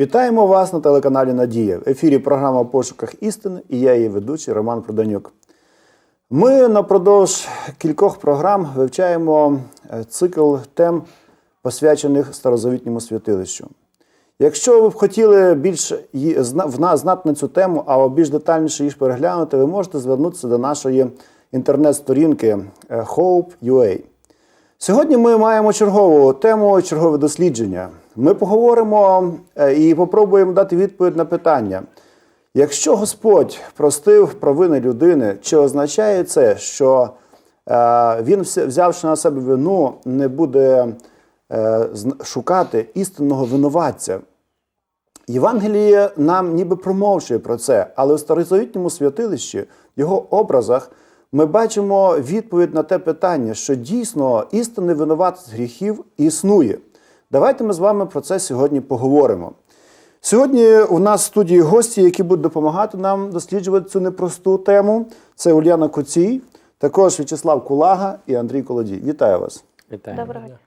Вітаємо вас на телеканалі Надія. В ефірі програма «В пошуках істини і я її ведучий Роман Проданюк. Ми напродовж кількох програм вивчаємо е, цикл тем, посвячених старозавітньому святилищу. Якщо ви б хотіли більш знати на цю тему, а більш детальніше їх переглянути, ви можете звернутися до нашої інтернет-сторінки е, Hope.ua. Сьогодні ми маємо чергову тему, чергове дослідження. Ми поговоримо е, і попробуємо дати відповідь на питання. Якщо Господь простив провини людини, чи означає це, що е, він, взявши на себе вину, не буде е, шукати істинного винуватця? Євангеліє нам ніби промовчує про це, але у старозавітньому святилищі, в його образах, ми бачимо відповідь на те питання, що дійсно істинний винуватець гріхів існує. Давайте ми з вами про це сьогодні поговоримо. Сьогодні у нас в студії гості, які будуть допомагати нам досліджувати цю непросту тему. Це Ульяна Коцій, також В'ячеслав Кулага і Андрій Колодій. Вітаю вас. Вітаю. Доброго дня.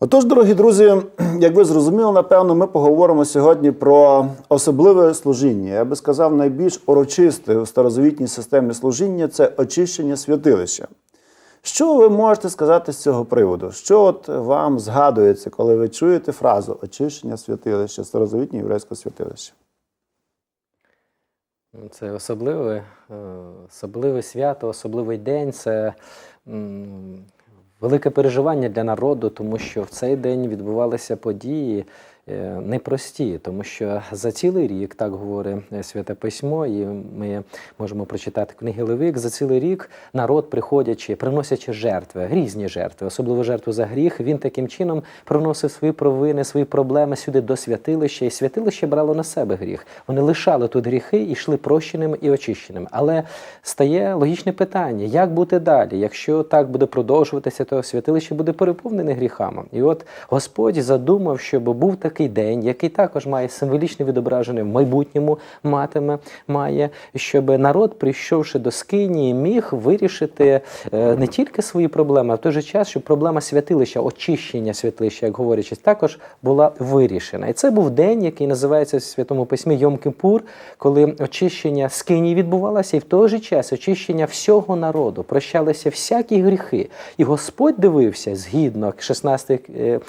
Отож, дорогі друзі, як ви зрозуміли, напевно, ми поговоримо сьогодні про особливе служіння. Я би сказав, найбільш урочисте у старозавітній системі служіння це очищення святилища. Що ви можете сказати з цього приводу? Що от вам згадується, коли ви чуєте фразу очищення святилища, старозавітнє єврейське святилище? Це особливе, е, особливе свято, особливий день. Це велике переживання для народу, тому що в цей день відбувалися події непрості, тому що за цілий рік, так говорить е, Святе Письмо, і ми можемо прочитати книги Левик, за цілий рік народ, приходячи, приносячи жертви, різні жертви, особливо жертву за гріх, він таким чином приносив свої провини, свої проблеми сюди до святилища, і святилище брало на себе гріх. Вони лишали тут гріхи і йшли прощеними і очищеними. Але стає логічне питання: як бути далі? Якщо так буде продовжуватися, то святилище буде переповнене гріхами. І от Господь задумав, щоб був такий день, який також має символічне відображення в майбутньому матиме, має, щоб народ, прийшовши до Скинії, міг вирішити е, не тільки свої проблеми, а в той же час, щоб проблема святилища, очищення святилища, як говорячись, також була вирішена. І це був день, який називається в Святому Письмі Йом Кипур, коли очищення Скинії відбувалося, і в той же час очищення всього народу, прощалися всякі гріхи. І Господь дивився згідно 16 е,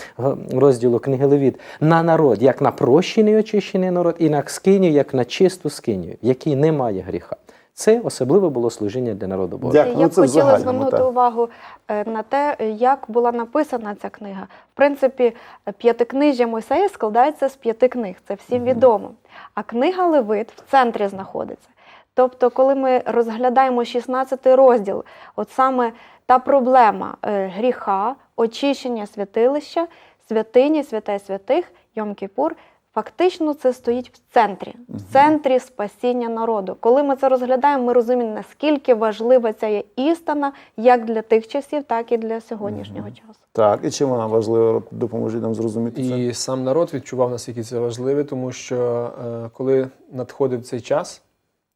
розділу книги Левіт на народ, як на прощений очищений народ, і на скинію, як на чисту скинію, в якій немає гріха. Це особливе було служіння для народу Божого. Дякую. Ну, Я б хотіла звернути так. увагу е, на те, як була написана ця книга. В принципі, п'ятикнижжя Мойсея складається з п'яти книг, це всім відомо. А книга Левит в центрі знаходиться. Тобто, коли ми розглядаємо 16 розділ, от саме та проблема е, гріха, очищення святилища, святині, святе святих, Йом-Кіпур, фактично це стоїть в центрі, в центрі спасіння народу. Коли ми це розглядаємо, ми розуміємо, наскільки важлива ця є істина як для тих часів, так і для сьогоднішнього часу. Так, і чим вона важлива? Допоможіть нам зрозуміти це. І сам народ відчував, наскільки це важливе, тому що е, коли надходив цей час,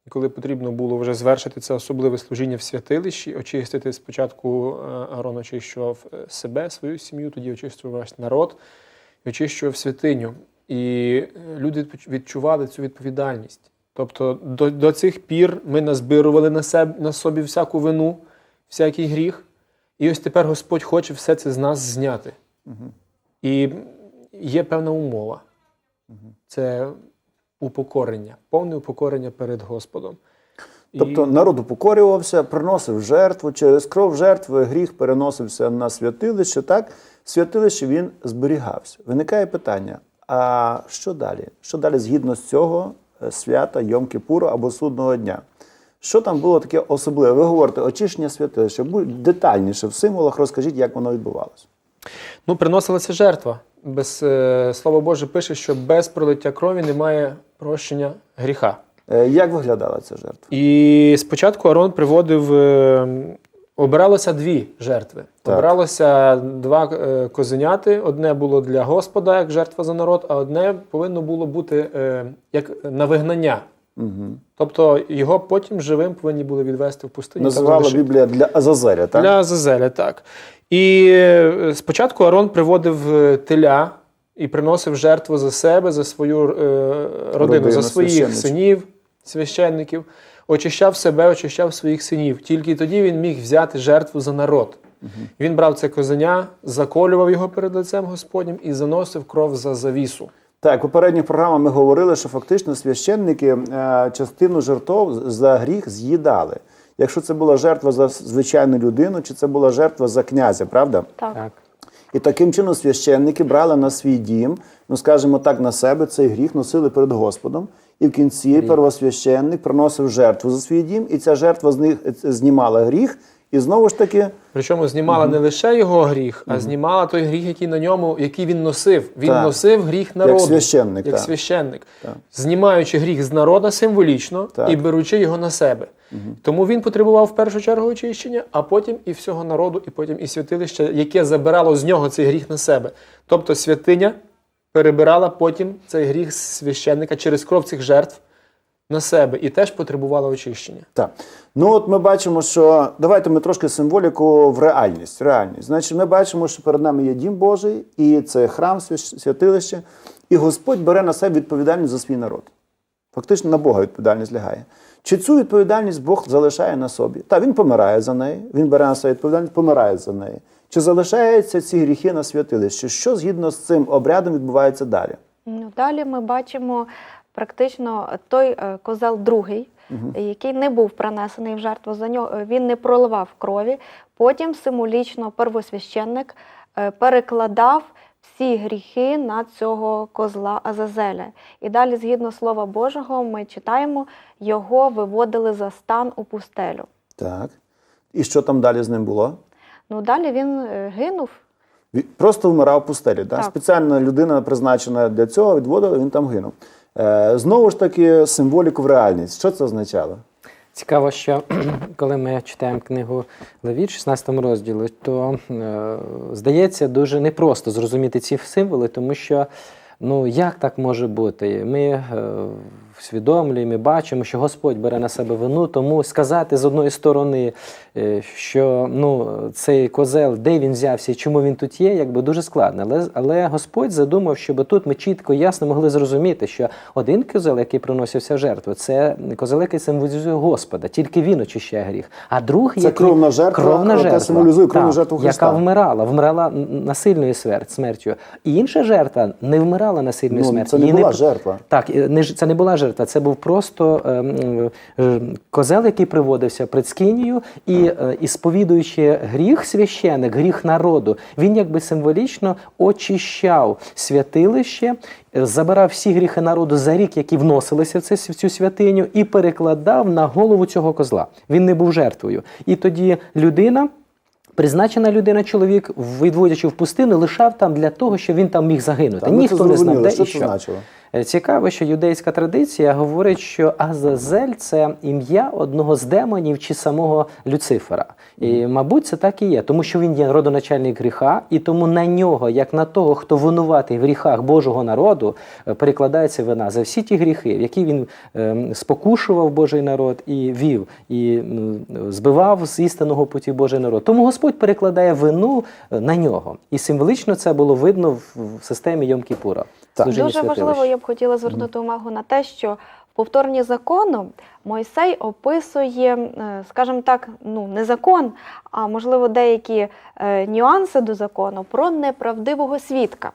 і коли потрібно було вже звершити це особливе служіння в святилищі, очистити спочатку е, Аарон очищував е, себе, свою сім'ю, тоді очищував весь народ і очищував святиню. І е, люди відчували цю відповідальність. Тобто до, до цих пір ми назбирували на, себе, на собі всяку вину, всякий гріх. І ось тепер Господь хоче все це з нас зняти. І є певна умова. Це упокорення, повне упокорення перед Господом. І- Тобто народ упокорювався, приносив жертву, через кров жертви гріх переносився на святилище. Так, святилище він зберігався. Виникає питання: а що далі? Що далі згідно з цього е, свята Йом-Кипуру або судного дня? Що там було таке особливе? Ви говорите очищення святилища. Будь детальніше в символах розкажіть, як воно відбувалося. Ну, приносилася жертва. Без, е, Слово Боже пише, що без пролиття крові немає прощення гріха. Е, Як виглядала ця жертва? І спочатку Арон приводив, е, обиралося дві жертви. Так. Обиралося два е, козеняти. Одне було для Господа, як жертва за народ, а одне повинно було бути е, як на вигнання Угу. Тобто його потім живим повинні були відвести в пустиню. там Називала. Біблія для Азазеля, так? Для Азазеля, так. І е, спочатку Арон приводив е, теля і приносив жертву за себе, за свою е, родину, Родину, за своїх синів, священників, очищав себе, очищав своїх синів. Тільки тоді він міг взяти жертву за народ. Він брав це козеня, заколював його перед лицем Господнім і заносив кров за завісу. Так, попередніх програмах ми говорили, що фактично священники е, частину жертв за гріх з'їдали. Якщо це була жертва за звичайну людину, чи це була жертва за князя, правда? Так. Так. І таким чином священники брали на свій дім, ну скажімо так, на себе цей гріх носили перед Господом. І в кінці первосвященник приносив жертву за свій дім, і ця жертва з них е, знімала гріх, і знову ж таки Причому знімала не лише його гріх, а знімала той гріх, який на ньому, який він носив. Він Так. носив гріх народу. священник, Як так. священник. Так. Знімаючи гріх з народа символічно Так. і беручи його на себе. Тому він потребував в першу чергу очищення, а потім і всього народу, і потім і святилище, яке забирало з нього цей гріх на себе. Тобто святиня перебирала потім цей гріх священника через кров цих жертв на себе і теж потребувала очищення. Так. Ну от ми бачимо, що давайте ми трошки символіку в реальність. реальність. Значить, ми бачимо, що перед нами є дім Божий, і це храм, святилище, і Господь бере на себе відповідальність за свій народ. Фактично на Бога відповідальність лягає. Чи цю відповідальність Бог залишає на собі? Та він помирає за неї, він бере на себе відповідальність, помирає за неї. Чи залишаються ці гріхи на святилищі? Що згідно з цим обрядом відбувається далі? Ну, далі ми бачимо практично той е, козел другий, який не був принесений в жертву за нього, він не проливав крові. Потім символічно первосвященник е, перекладав всі гріхи на цього козла Азазеля. І далі, згідно Слова Божого, ми читаємо, його виводили за стан у пустелю. Так. І що там далі з ним було? Ну, далі він е, гинув. Просто вмирав в пустелі. Да? Так. Спеціальна людина призначена для цього, відводила, він там гинув. Е, знову ж таки, символіку в реальність. Що це означало? Цікаво, що коли ми читаємо книгу Левіт, 16 розділі, то е, здається дуже непросто зрозуміти ці символи, тому що ну як так може бути? Ми е, усвідомлюємо, і бачимо, що Господь бере на себе вину, тому сказати з одної сторони, е, що ну, цей козел, де він взявся і чому він тут є, якби дуже складно. Але, але Господь задумав, щоб тут ми чітко, ясно могли зрозуміти, що один козел, який приносився в жертву, це козел, який символізує Господа, тільки він очищає гріх. А другий Це який, кровна жертва, кровна яка жертва, символізує кровну так, жертву Христа. яка вмирала, вмирала насильною смертю. І інша жертва не вмирала насильною Ну, смертю. це не Її була жертва. Так, не це не була жертва, це був просто ем, е, козел, який приводився пред скинію, і, е, і сповідуючи гріх священик, гріх народу, він якби символічно очищав святилище, е, забирав всі гріхи народу за рік, які вносилися в, це, в цю святиню, і перекладав на голову цього козла. Він не був жертвою. І тоді людина. Призначена людина, чоловік, відводячи в пустину, лишав там для того, щоб він там міг загинути. Та Ніхто не знав, де Що і це що. значило? Е, Цікаво, що юдейська традиція говорить, що Азазель це ім'я одного з демонів чи самого Люцифера. І, мабуть, це так і є, тому що він є родоначальник гріха, і тому на нього, як на того, хто винуватий в гріхах Божого народу, е, перекладається вина за всі ті гріхи, в які він ем, спокушував Божий народ і вів, і збивав з істинного путі Божий народ. Тому Господь перекладає вину е, на нього. І символічно це було видно в, в системі Йом-Кіпура. Дуже важливо, я б хотіла звернути увагу на те, що в повторні закону Мойсей описує, е, скажімо так, ну не закон, а можливо деякі е, нюанси до закону про неправдивого свідка.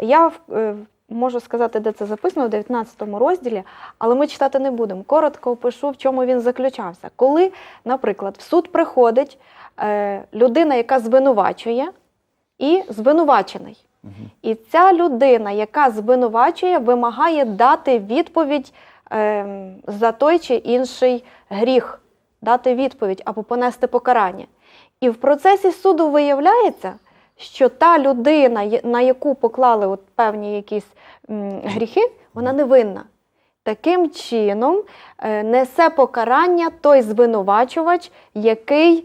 Я е, можу сказати, де це записано в 19 розділі, але ми читати не будемо. Коротко опишу, в чому він заключався. Коли, наприклад, в суд приходить е, людина, яка звинувачує, і звинувачений. І ця людина, яка звинувачує, вимагає дати відповідь ем, за той чи інший гріх, дати відповідь або понести покарання. І в процесі суду виявляється, що та людина, на яку поклали от певні якісь м, гріхи, вона невинна. Таким чином е, несе покарання той звинувачувач, який е,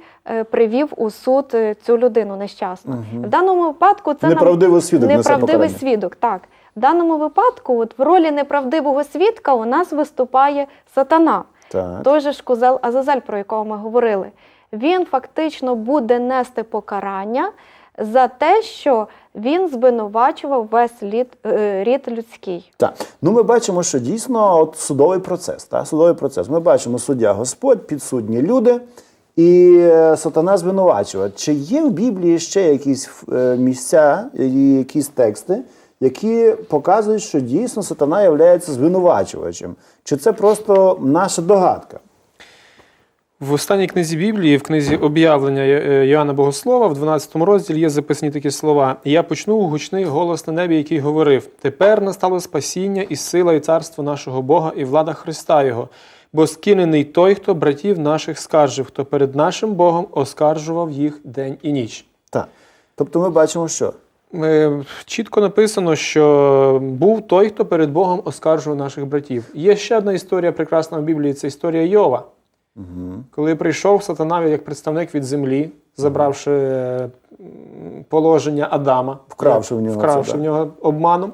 привів у суд е, цю людину нещасну. В даному випадку це нам- Неправдивий свідок неправдивий свідок, так. В даному випадку, от в ролі неправдивого свідка, у нас виступає сатана. Так. Той же ж козел Азазель, про якого ми говорили, він фактично буде нести покарання за те, що він звинувачував весь лід, е, рід людський. Так. Ну, ми бачимо, що дійсно от судовий процес. Так? Судовий процес. Ми бачимо суддя Господь, підсудні люди і е, сатана звинувачувач. Чи є в Біблії ще якісь е, місця, якісь тексти, які показують, що дійсно сатана є звинувачувачем? Чи це просто наша догадка? В останній книзі Біблії, в книзі об'явлення Е- Йоанна Богослова, в 12 розділі є записані такі слова: Я почну гучний голос на небі, який говорив: Тепер настало спасіння і сила, і царство нашого Бога, і влада Христа Його. Бо скинений той, хто братів наших скаржив, хто перед нашим Богом оскаржував їх день і ніч. Так. Тобто ми бачимо, що Е, Чітко написано, що був той, хто перед Богом оскаржував наших братів. Є ще одна історія прекрасна в Біблії це історія Йова. Коли прийшов сатана як представник від землі, забравши е, положення Адама, Вкравши в нього вкравши це, в нього обманом.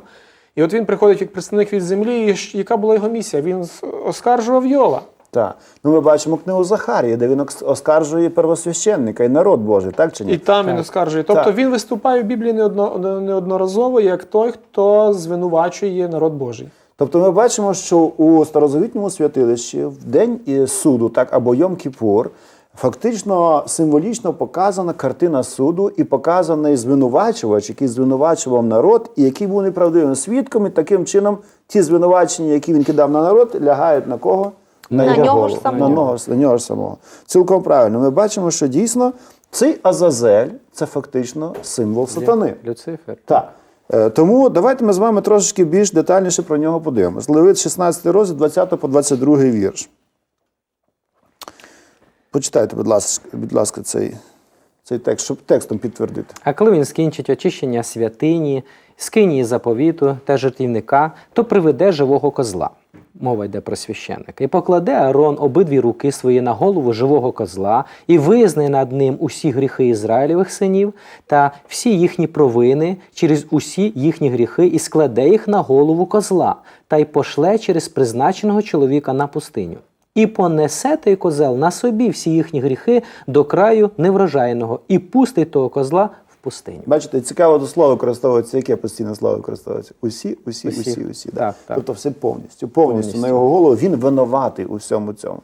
І от він приходить як представник від землі, і яка була його місія? Він оскаржував Йова. так. Ну, ми бачимо книгу Захарії, де він оскаржує первосвященника і народ Божий, так чи ні? І там він оскаржує. Тобто Так. він виступає в Біблії неодно- неодноразово як той, хто звинувачує народ Божий. Тобто ми бачимо, що у старозавітньому святилищі в день суду, так або Йом Кіпур, фактично символічно показана картина суду і показаний звинувачувач, який звинувачував народ, і який був неправдивим свідком, і таким чином ті звинувачення, які він кидав на народ, лягають на кого? На його нього ж самого. На, нього, на нього ж самого. Цілком правильно. Ми бачимо, що дійсно цей Азазель це фактично символ сатани. Люцифер. Так. Е, Тому давайте ми з вами трошечки більш детальніше про нього подивимось. Левит 16 розділ, 20 по 22 вірш. Почитайте, будь ласка, будь ласка, цей, цей текст, щоб текстом підтвердити. А коли він скінчить очищення святині, скинії заповіту та жертівника, то приведе живого козла. Мова йде про священника. І покладе Аарон обидві руки свої на голову живого козла і визнає над ним усі гріхи Ізраїлевих синів та всі їхні провини через усі їхні гріхи, і складе їх на голову козла, та й пошле через призначеного чоловіка на пустиню. І понесе той козел на собі всі їхні гріхи до краю неврожайного, і пустить того козла пустиню. Бачите, цікаво до слова використовується, яке постійне слово використовується? Усі, усі, усі, Усі. усі. Так, так. Тобто все повністю, повністю, Повністю. на його голову він винуватий у всьому цьому.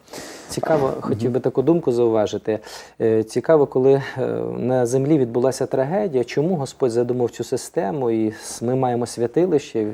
Цікаво, хотів би таку думку зауважити. Е, Цікаво, коли е, на землі відбулася трагедія, чому Господь задумав цю систему, і ми маємо святилище,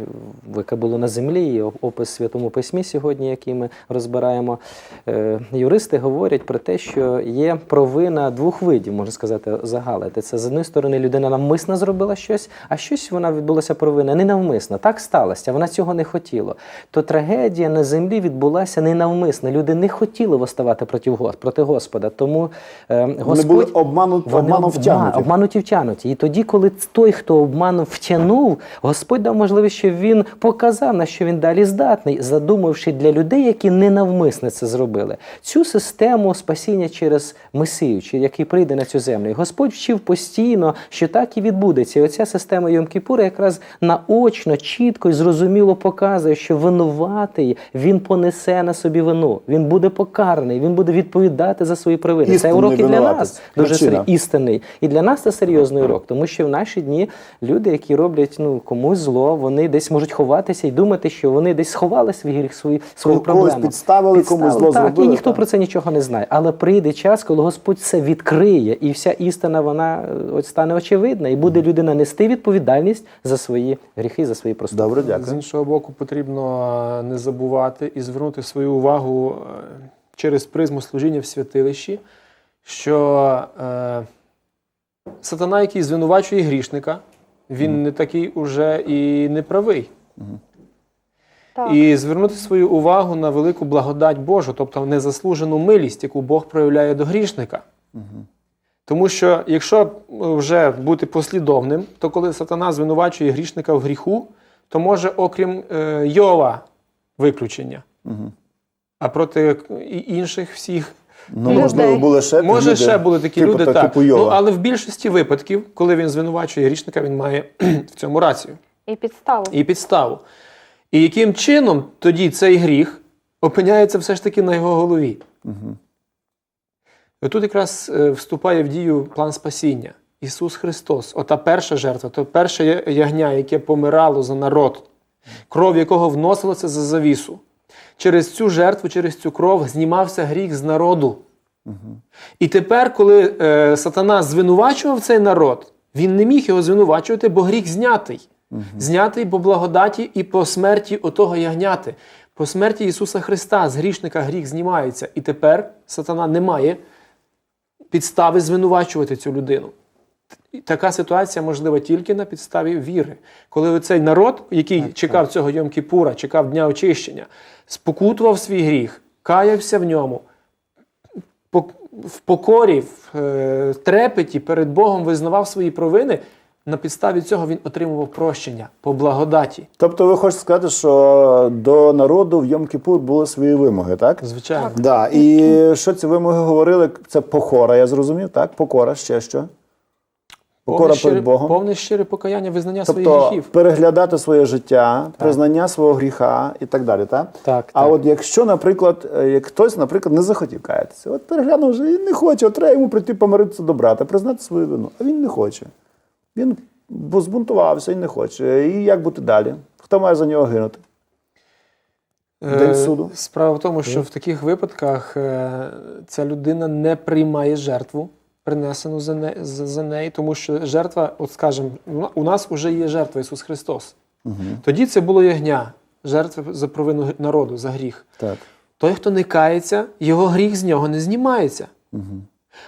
яке було на землі, і опис святому письмі сьогодні, який ми розбираємо. Е, Юристи говорять про те, що є провина двох видів, можна сказати, загалити. Це з однієї сторони людина навмисно зробила щось, а щось вона відбулася провина ненавмисно. Так сталося, вона цього не хотіла. То трагедія на землі відбулася ненавмисно. Люди не хотіли восставати проти, проти Господа. Тому е, Господь Вони були обману, вони обманом обма- втягнуті. обмануті втягнуті. І тоді, коли той, хто обманув, втягнув, Господь дав можливість, щоб він показав, на що він далі здатний, задумавши для людей, які ненавмисне це зробили. Цю систему спасіння через Месію, чи який прийде на цю землю. І Господь вчив постійно, що так і відбудеться. І оця система Йом-Кіпура якраз наочно, чітко і зрозуміло показує, що винуватий він понесе на собі вину. Він буде покараний, він буде відповідати за свої провини. Це уроки для нас дуже серйозні істинний. І для нас це серйозний урок, тому що в наші дні люди, які роблять ну комусь зло, вони десь можуть ховатися і думати, що вони десь сховали свій гріх, свої свою проблему. підставили, комусь зло так, зробили, і ніхто так. про це нічого не знає. Але прийде час, коли Господь це відкриє, і вся істина вона е, от стане очевидна, і буде людина нести відповідальність за свої гріхи, за свої проступки. Добре, З іншого боку, потрібно е, не забувати і звернути свою увагу е, через призму служіння в святилищі, що е, сатана, який звинувачує грішника, він не такий уже і неправий. Так. І звернути свою увагу на велику благодать Божу, тобто незаслужену милість, яку Бог проявляє до грішника. Тому що якщо вже бути послідовним, то коли сатана звинувачує грішника в гріху, то може, окрім е, Йова, виключення. А проти інших всіх Ну, можливо, були ще може люди, ще були такі типу, люди, та- так. типу Йова. Ну, але в більшості випадків, коли він звинувачує грішника, він має в цьому рацію. І підставу. і підставу. І яким чином тоді цей гріх опиняється все ж таки на його голові? Угу. І тут якраз е, вступає в дію план спасіння. Ісус Христос, ота перша жертва, то перше ягня, яке помирало за народ, кров якого вносилася за завісу. Через цю жертву, через цю кров знімався гріх з народу. І тепер, коли е, сатана звинувачував цей народ, він не міг його звинувачувати, бо гріх знятий. Знятий по благодаті і по смерті отого ягняти. По смерті Ісуса Христа з грішника гріх знімається. І тепер сатана не має підстави звинувачувати цю людину. Така ситуація можлива тільки на підставі віри. Коли цей народ, який чекав цього Йом-Кіпура, чекав дня очищення, спокутував свій гріх, каявся в ньому, в покорі, в е, трепеті перед Богом визнавав свої провини. На підставі цього він отримував прощення по благодаті. Тобто ви хочете сказати, що до народу в Йом-Кіпур були свої вимоги, так? Звичайно. Да. І що ці вимоги говорили? Це покора, я зрозумів, так? Покора, ще що? Покора Повне щире, перед Богом. повне щире покаяння, визнання своїх Тобто гріхів. переглядати своє життя, признання свого гріха і так далі. Так? Так, А так. от якщо, наприклад, е, як хтось, наприклад, не захотів каятися, от переглянув вже і не хоче, от треба йому прийти помиритися до брата, признати свою вину. А він не хоче. Він збунтувався і не хоче. І як бути далі? Хто має за нього гинути? День Е, суду. Справа в тому, що в таких випадках е, ця людина не приймає жертву, принесену за, не, за, за неї, тому що жертва, от скажімо, у нас вже є жертва Ісус Христос. Тоді це було ягня, жертва за провину народу, за гріх. Так. Той, хто не кається, його гріх з нього не знімається.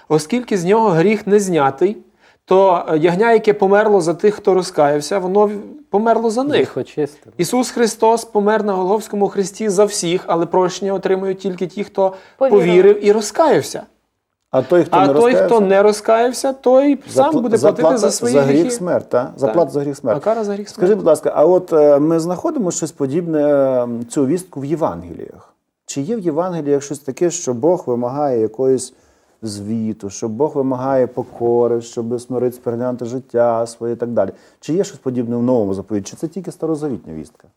Оскільки з нього гріх не знятий, то е, ягня, яке померло за тих, хто розкаявся, воно померло за них. Очистив. Ісус Христос помер на Голговському хресті за всіх, але прощення отримують тільки ті, хто Повірив. повірив і розкаявся. А той, хто А не той, розкаявся, хто не розкаявся, той сам буде платити за свої за гріхи. гріх смерть, та? Заплата за гріх А смерть. кара за гріх Скажіть, смерть. будь ласка, а от е, ми знаходимо щось подібне м, цю вістку в Євангеліях? Чи є в Євангеліях щось таке, що Бог вимагає якоїсь звіту, що Бог вимагає покори, щоб смиритися, переглянути життя своє і так далі? Чи є щось подібне в новому заповіті? Чи це тільки старозавітня вістка?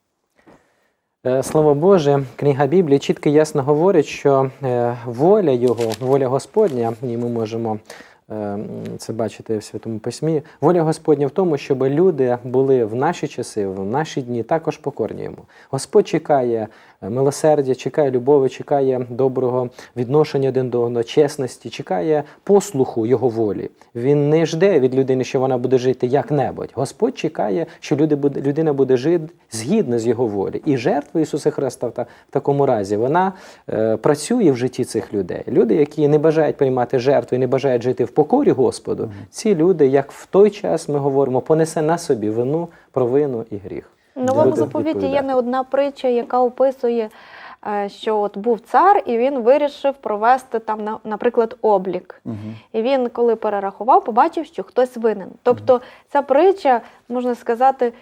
Е, Слово Боже, книга Біблії чітко і ясно говорить, що е, воля Його, воля Господня, і ми можемо е, це бачити в Святому Письмі. Воля Господня в тому, щоб люди були в наші часи, в наші дні також покорні йому. Господь чекає милосердя, чекає любові, чекає доброго відношення один до одного, чесності, чекає послуху Його волі. Він не жде від людини, що вона буде жити як-небудь. Господь чекає, що люди буде, людина буде жити згідно з його волі. І жертва Ісуса Христа в, та, в такому разі вона е, працює в житті цих людей. Люди, які не бажають приймати жертву і не бажають жити в покорі Господу, ці люди, як в той час ми говоримо, понесе на собі вину, провину і гріх. В новому заповіті є не одна притча, яка описує, е, що от був цар, і він вирішив провести там, наприклад, облік. І він, коли перерахував, побачив, що хтось винен. Тобто ця притча, можна сказати,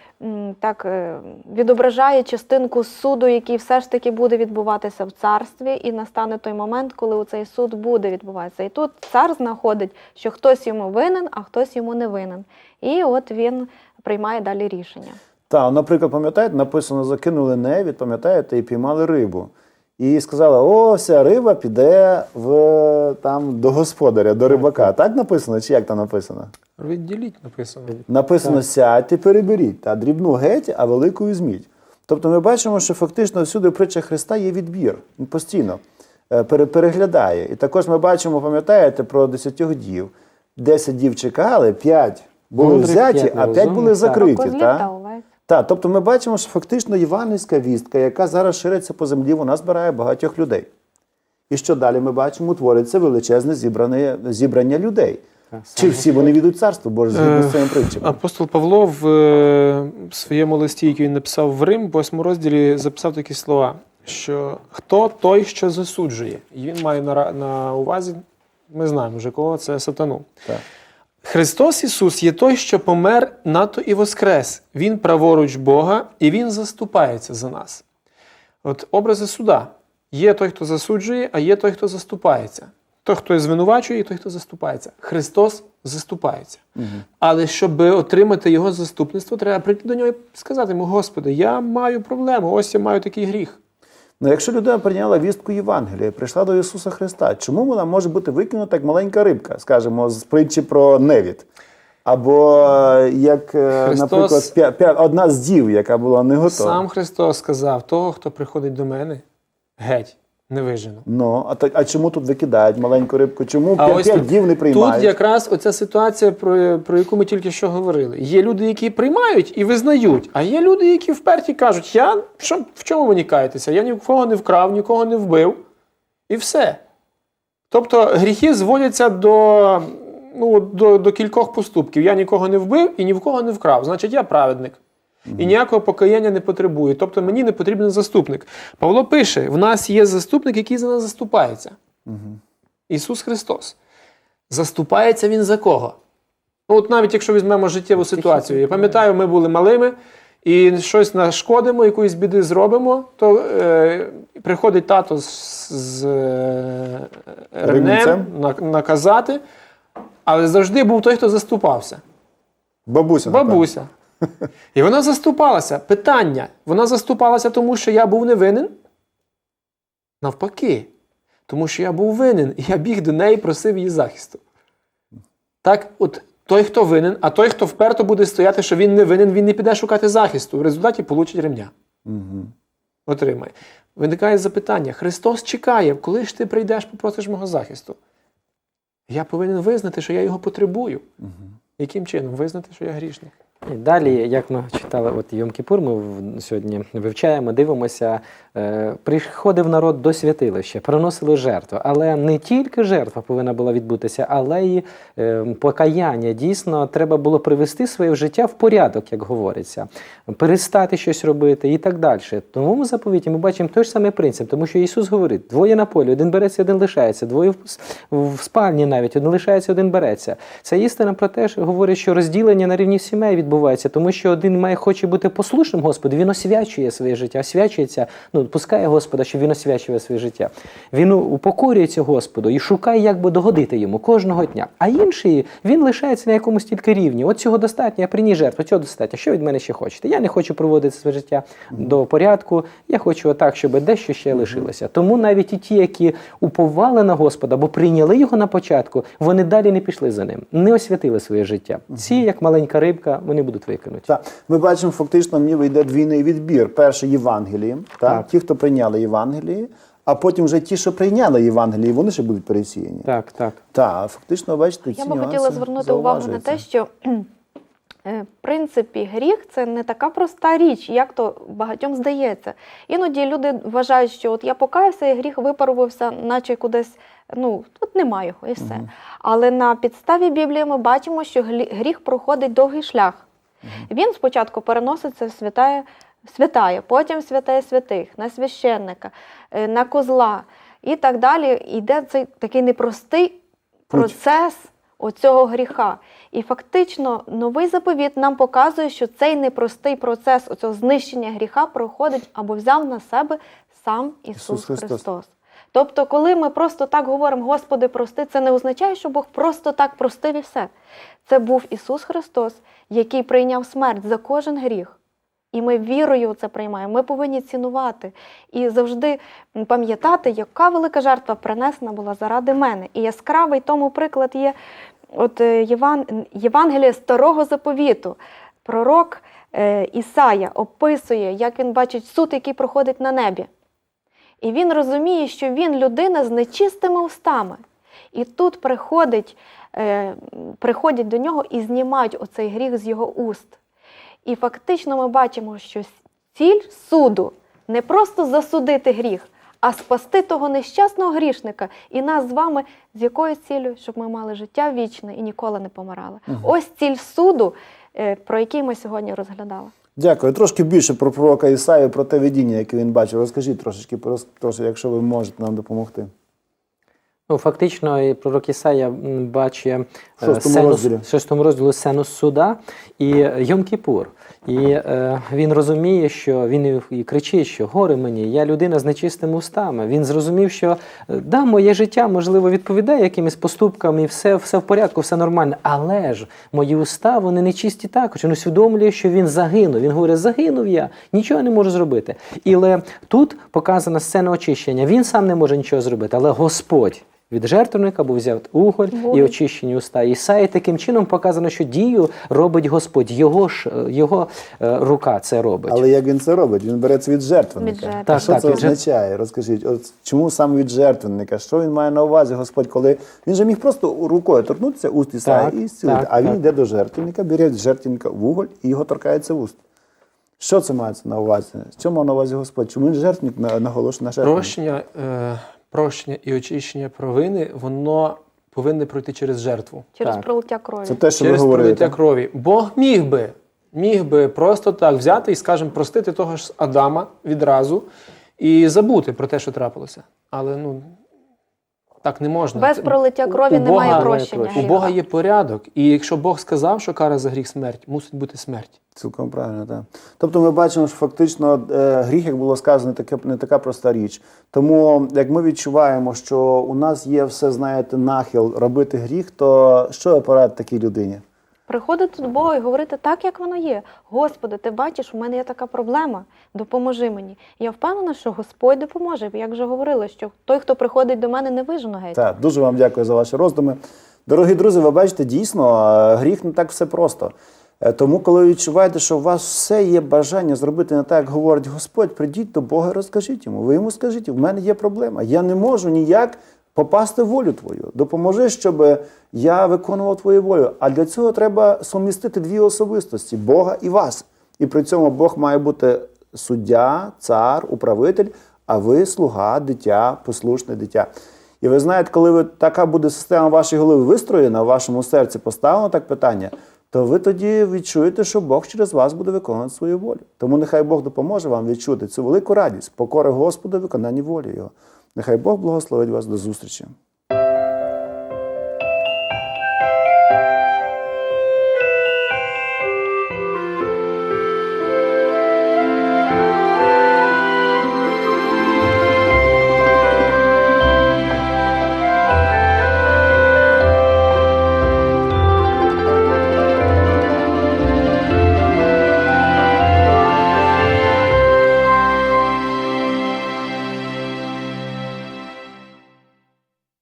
так е, відображає частинку суду, який все ж таки буде відбуватися в царстві, і настане той момент, коли цей суд буде відбуватися. І тут цар знаходить, що хтось йому винен, а хтось йому не винен. І от він приймає далі рішення. Так, наприклад, пам'ятаєте, написано, закинули невід, пам'ятаєте, і піймали рибу. І сказали, о, вся риба піде в, там, до господаря, до рибака. Так написано, чи як там написано? Відділіть написано. Написано сядьте, переберіть, та дрібну геть, а велику візьміть. Тобто ми бачимо, що фактично всюди в притчах Христа є відбір. Він постійно е, переглядає. І також ми бачимо, пам'ятаєте, про десятьох дів. Десять дів чекали, п'ять були взяті, п'ять а п'ять були закриті. Та? та овець. Так, тобто ми бачимо, що фактично євангельська вістка, яка зараз шириться по землі, вона збирає багатьох людей. І що далі ми бачимо, утвориться величезне зібране, зібрання людей. Чи всі вони відуть царство Боже згідно з цим притчем? Апостол Павло в е, своєму листі, який він написав в Рим, в 8 розділі, записав такі слова, що хто той, що засуджує? І він має на, на увазі, ми знаємо вже кого, це сатану. Так. Христос Ісус є той, що помер нато і воскрес. Він праворуч Бога, і Він заступається за нас. От образи суда. Є той, хто засуджує, а є той, хто заступається. той, хто звинувачує, і той, хто заступається. Христос заступається. Але щоб отримати його заступництво, треба прийти до нього і сказати йому: Господи, я маю проблему, ось я маю такий гріх. Ну, якщо людина прийняла вістку Євангелія, прийшла до Ісуса Христа, чому вона може бути викинута як маленька рибка, скажімо, з притчі про невід? Або е, як, е, Христос- наприклад, п'я- п'я- одна з дів, яка була не готова. Сам Христос сказав: того, хто приходить до мене, геть, не вижену. Ну, а, то- а чому тут викидають маленьку рибку? Чому А п'ять, ось п'ять тут- дів не приймають? Тут якраз оця ситуація, про, про яку ми тільки що говорили. Є люди, які приймають і визнають, а є люди, які вперті кажуть, я що, в чому мені каєтеся? Я нікого не вкрав, нікого не вбив. І все. Тобто гріхи зводяться до, ну, до, до кількох поступків. Я нікого не вбив і ні в кого не вкрав. Значить, я праведник. І ніякого покаяння не потребую. Тобто мені не потрібен заступник. Павло пише: в нас є заступник, який за нас заступається. Ісус Христос. Заступається Він за кого? Ну, от навіть якщо візьмемо життєву ситуацію. Я пам'ятаю, ми були малими і щось нашкодимо, якоїсь біди зробимо, то е, приходить тато з, з е, ремнем на- наказати, але завжди був той, хто заступався. Бабуся. Бабуся. І вона заступалася. Питання: вона заступалася, тому що я був не винен? Навпаки. Тому що я був винен, і я біг до неї і просив її захисту. Так, от той, хто винен, а той, хто вперто буде стояти, що він не винен, він не піде шукати захисту. В результаті получить ремня. Мгм. Отримає. Виникає запитання: Христос чекає, коли ж ти прийдеш, попросиш мого захисту? Я повинен визнати, що я його потребую. Яким чином? Визнати, що я грішник. І далі, як ми читали, от Йом Кіпур, ми сьогодні вивчаємо, дивимося. Е, приходив народ до святилища, приносили жертву. Але не тільки жертва повинна була відбутися, але й е, покаяння. Дійсно, треба було привести своє життя в порядок, як говориться, перестати щось робити і так далі. Тому в заповіті ми бачимо той ж самий принцип, тому що Ісус говорить: двоє на полі, один береться, один лишається, двоє в, спальні навіть, один лишається, один береться. Це істина про те, що говорить, що розділення на рівні сімей відбувається, тому що один має хоче бути послушним Господу, він освячує своє життя, освячується, ну пускає Господа, щоб він освячує своє життя. Він упокорюється Господу і шукає, як би догодити йому кожного дня. А інший він лишається на якомусь тільки рівні. От цього достатньо, я приніс жертву, цього достатньо. Що від мене ще хочете? Я не хочу проводити своє життя до порядку. Я хочу отак, щоб дещо ще лишилося. Тому навіть і ті, які уповали на Господа, або прийняли його на початку, вони далі не пішли за ним, не освятили своє життя. Ці, як маленька рибка, вони будуть викинуті. Так, ми бачимо, фактично ніби йде двійний відбір. Перше Євангеліє, так? Так. ті, хто прийняли Євангеліє, а потім вже ті, що прийняли Євангеліє, вони ще будуть пересіяні. Так, так. Так, фактично, бачите, ці Я би хотіла звернути увагу на те, що е, в принципі гріх це не така проста річ, як то багатьом здається. Іноді люди вважають, що от я покаявся, і гріх випарувався, наче кудись. Ну, тут немає його і все. Але на підставі Біблії ми бачимо, що гріх проходить довгий шлях. Він спочатку переноситься в святає, святає, потім святає святих, на священника, е, на козла і так далі. Йде цей такий непростий процес оцього гріха. І фактично новий заповіт нам показує, що цей непростий процес оцього знищення гріха проходить або взяв на себе сам Ісус, Ісус Христос. Христос. Тобто, коли ми просто так говоримо, Господи, прости, це не означає, що Бог просто так простив і все. Це був Ісус Христос, який прийняв смерть за кожен гріх. І ми вірою це приймаємо. Ми повинні цінувати і завжди пам'ятати, яка велика жертва принесена була заради мене. І яскравий тому приклад є от е, Єван... Євангелія Старого Заповіту. Пророк е, Ісая описує, як він бачить суд, який проходить на небі. І він розуміє, що він людина з нечистими устами. І тут приходить, е, приходять до нього і знімають оцей гріх з його уст. І фактично ми бачимо, що ціль суду не просто засудити гріх, а спасти того нещасного грішника і нас з вами з якою цілею, щоб ми мали життя вічне і ніколи не помирали. Ось ціль суду, е, про який ми сьогодні розглядали. Дякую. Трошки більше про пророка Ісаю, про те видіння, яке він бачив. Розкажіть трошечки, трошки, якщо ви можете нам допомогти. Ну, фактично, і пророк Ісая бачить В шостому розділі. шостому розділі сцену суда і Йом-Кіпур. І е, він розуміє, що він і- кричить, що горе мені, я людина з нечистими устами. Він зрозумів, що е, да, моє життя, можливо, відповідає якимось поступкам, і все, все в порядку, все нормально. Але ж мої уста, вони нечисті також. Він усвідомлює, що він загинув. Він говорить, загинув я, нічого не можу зробити. І але тут показана сцена очищення. Він сам не може нічого зробити, але Господь. Від жертвенника був взят уголь і очищені уста. Ісаї таким чином показано, що дію робить Господь, його ж е, його е, рука це робить. Але як він це робить? Він бере це від жертвенника. Від жертви. А Так, що так, це від жертв- означає? Розкажіть, от чому саме від жертвенника? Що він має на увазі, Господь, коли він же міг просто рукою торкнутися уст Ісаї Так, і зцілити, так, а він так. йде до жертвенника, бере з жертвенника вуголь і його торкається вуст. Що це мається на увазі? Що мав на увазі Господь? Чому він жертвник на- наголошує на жертвенник? Прощення, е, прощення і очищення провини, воно повинне пройти через жертву. Через Так. пролиття крові. Це те, що через ви говорите. пролиття крові. Бог міг би, міг би просто так взяти і, скажімо, простити того ж Адама відразу і забути про те, що трапилося. Але ну так не можна. Без пролиття крові у немає Бога- прощення. У Бога є порядок. І якщо Бог сказав, що кара за гріх смерть, мусить бути смерть. Цілком правильно, так. Тобто ми бачимо, що фактично е, гріх, як було сказано, таке не така проста річ. Тому як ми відчуваємо, що у нас є все, знаєте, нахил робити гріх, то що я порадите такій людині? Приходити до Бога і говорити так, як воно є. Господи, ти бачиш, у мене є така проблема, допоможи мені. Я впевнена, що Господь допоможе. Як вже говорили, що той, хто приходить до мене, не вижено геть. Так, дуже вам дякую за ваші роздуми. Дорогі друзі, ви бачите, дійсно, е, гріх не так все просто. Е, Тому, коли відчуваєте, що у вас все є бажання зробити не так, як говорить Господь, прийдіть до Бога, розкажіть йому. Ви йому скажіть, в мене є проблема. Я не можу ніяк попасти в волю твою. Допоможи, щоб я виконував твою волю. А для цього треба сумістити дві особистості Бога і вас. І при цьому Бог має бути суддя, цар, управитель, а ви слуга, дитя, послушне дитя. І ви знаєте, коли ви така буде система в вашій голові вистроєна, в вашому серці поставлено так питання, то ви тоді відчуєте, що Бог через вас буде виконувати свою волю. Тому нехай Бог допоможе вам відчути цю велику радість, покори Господу, виконанні волі Його. Нехай Бог благословить вас до зустрічі.